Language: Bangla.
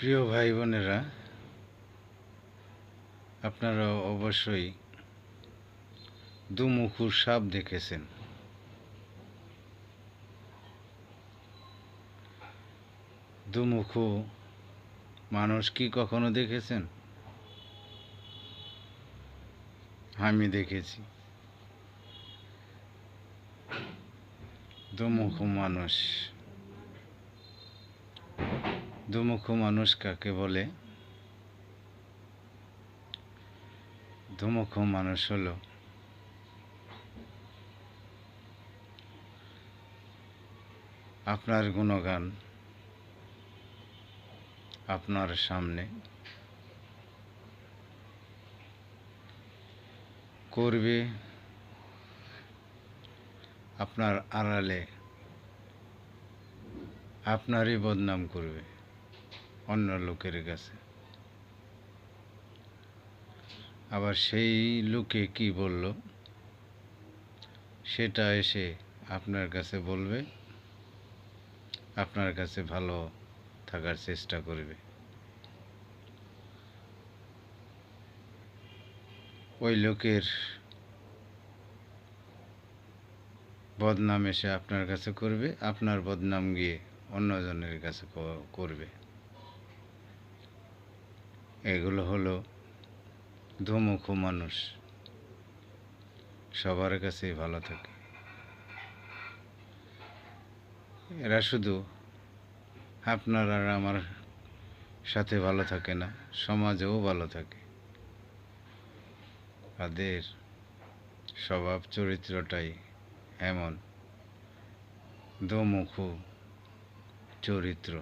প্রিয় ভাই বোনেরা আপনারা অবশ্যই দুমুখু সাপ দেখেছেন। দুমুখু মানুষ কি কখনো দেখেছেন? আমি দেখেছি। দুমুখু মানুষ দুমুখু মানুষ কাকে বলে? দুমুখু মানুষ হল আপনার গুণগান, আপনার সামনে। করবে আপনার আড়ালে, আপনারই বদনাম করবে। অন্য লোকের কাছে। আবার সেই লোকে কি বলল? সেটা এসে আপনার কাছে বলবে। আপনার কাছে ভালো থাকার চেষ্টা করবে। ওই লোকের বদনাম এসে আপনার কাছে করবে, আপনার বদনাম গিয়ে অন্যজনের কাছে করবে। এগুলো হলো ধুমুখু মানুষ। সবার কাছেই ভালো থাকে। এরা শুধু আপনার আর আমার সাথে ভালো থাকে না, সমাজেও ভালো থাকে। তাদের স্বভাব চরিত্রটাই এমন। দোমুখু চরিত্র।